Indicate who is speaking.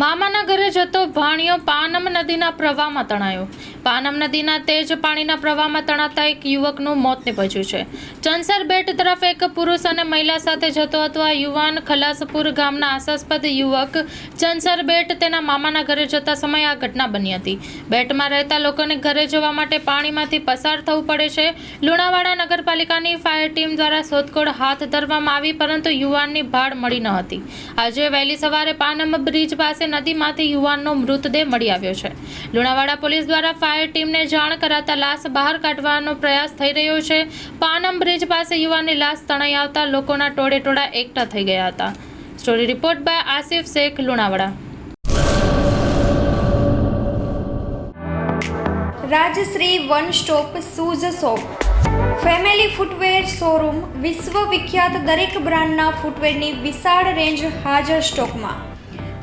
Speaker 1: મામાના ઘરે જતો ભાણિયો પાનમ નદીના પ્રવાહમાં તણાયો. પાનમ નદીના તેજ પાણીના પ્રવાહમાં તણાતા એક યુવકનું મોત નિપજ્યું છે. ચંસર બેટ તરફ એક પુરુષ અને મહિલા સાથે જતો હતો. આ યુવાન ખલાસપુર ગામના આશાસ્પદ યુવક ચંસર બેટ તેના મામાના ઘરે જતા સમયે આ ઘટના બની હતી. બેટમાં રહેતા લોકોને ઘરે જવા માટે પાણીમાંથી પસાર થવું પડે છે. લુણાવાડા નગરપાલિકાની ફાયર ટીમ દ્વારા શોધખોળ હાથ ધરવામાં આવી, પરંતુ યુવાનની ભાડ મળી ન હતી. આજે વહેલી સવારે પાનમ બ્રિજ પાસે નદીમાંથી યુવાનનો મૃતદેહ મળી આવ્યો છે. લુણાવાડા પોલીસ દ્વારા ફાયર ટીમને જાણ કરાતા લાશ બહાર કાઢવાનો પ્રયાસ થઈ રહ્યો છે. પાનમ બ્રિજ પાસે યુવાનની લાશ તણાઈ આવતા લોકોના ટોળે ટોળા એકઠા થઈ ગયા હતા. Story report by Asif Shaikh, Lunawada.
Speaker 2: Rajshree one stop shoes shop. Family footwear showroom વિશ્વ વિખ્યાત દરેક બ્રાન્ડના ફૂટવેરની વિશાળ રેન્જ હાજર સ્ટોકમાં.